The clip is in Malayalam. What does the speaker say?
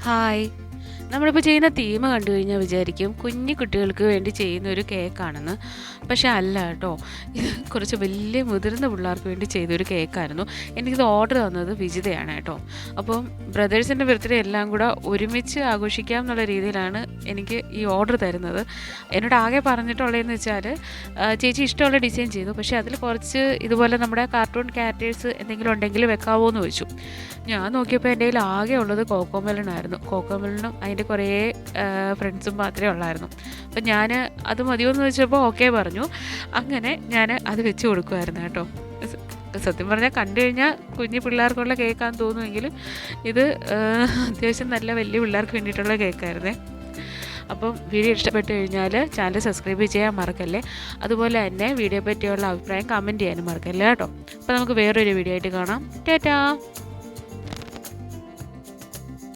Hi. നമ്മളിപ്പോൾ ചെയ്യുന്ന തീം കണ്ടു കഴിഞ്ഞാൽ വിചാരിക്കും കുഞ്ഞു കുട്ടികൾക്ക് വേണ്ടി ചെയ്യുന്ന ഒരു കേക്കാണെന്ന്. പക്ഷേ അല്ല കേട്ടോ. ഇത് കുറച്ച് വലിയ മുതിർന്ന പിള്ളേർക്ക് വേണ്ടി ചെയ്തൊരു കേക്കായിരുന്നു. എനിക്കിത് ഓർഡർ തന്നത് വിജിതയാണ് കേട്ടോ. അപ്പം ബ്രദേഴ്സിന്റെ ബർത്ത്ഡേ എല്ലാം കൂടെ ഒരുമിച്ച് ആഘോഷിക്കാം എന്നുള്ള രീതിയിലാണ് എനിക്ക് ഈ ഓർഡർ തരുന്നത്. എന്നോട് ആകെ പറഞ്ഞിട്ടുള്ളതെന്ന് വെച്ചാൽ ചേച്ചി ഇഷ്ടമുള്ള ഡിസൈൻ ചെയ്തു. പക്ഷേ അതിൽ കുറച്ച് ഇതുപോലെ നമ്മുടെ കാർട്ടൂൺ ക്യാരക്ടേഴ്സ് എന്തെങ്കിലും ഉണ്ടെങ്കിൽ വെക്കാവോ എന്ന് ചോദിച്ചു. ഞാൻ നോക്കിയപ്പോൾ എന്റെ കയ്യിൽ ആകെ ഉള്ളത് കോക്കോമെലനായിരുന്നു കോക്കോമെലനും അതിന്റെ കുറേ ഫ്രണ്ട്സും മാത്രമേ ഉള്ളായിരുന്നു. അപ്പം ഞാൻ അത് മതിയോ എന്ന് വെച്ചപ്പോൾ ഓക്കെ പറഞ്ഞു. അങ്ങനെ ഞാൻ അത് വെച്ച് കൊടുക്കുമായിരുന്നു കേട്ടോ. സത്യം പറഞ്ഞാൽ കണ്ടു കഴിഞ്ഞാൽ കുഞ്ഞു പിള്ളേർക്കുള്ള കേക്കാന്ന് തോന്നുമെങ്കിലും ഇത് അത്യാവശ്യം നല്ല വലിയ പിള്ളേർക്ക് വേണ്ടിയിട്ടുള്ള കേക്കായിരുന്നേ. അപ്പം വീഡിയോ ഇഷ്ടപ്പെട്ട് കഴിഞ്ഞാൽ ചാനൽ സബ്സ്ക്രൈബ് ചെയ്യാൻ മറക്കല്ലേ? അതുപോലെ തന്നെ വീഡിയോ പറ്റിയുള്ള അഭിപ്രായം കമന്റ് ചെയ്യാനും മറക്കല്ലേ കേട്ടോ. അപ്പോൾ നമുക്ക് വേറൊരു വീഡിയോ ആയിട്ട് കാണാം. ടാറ്റാ!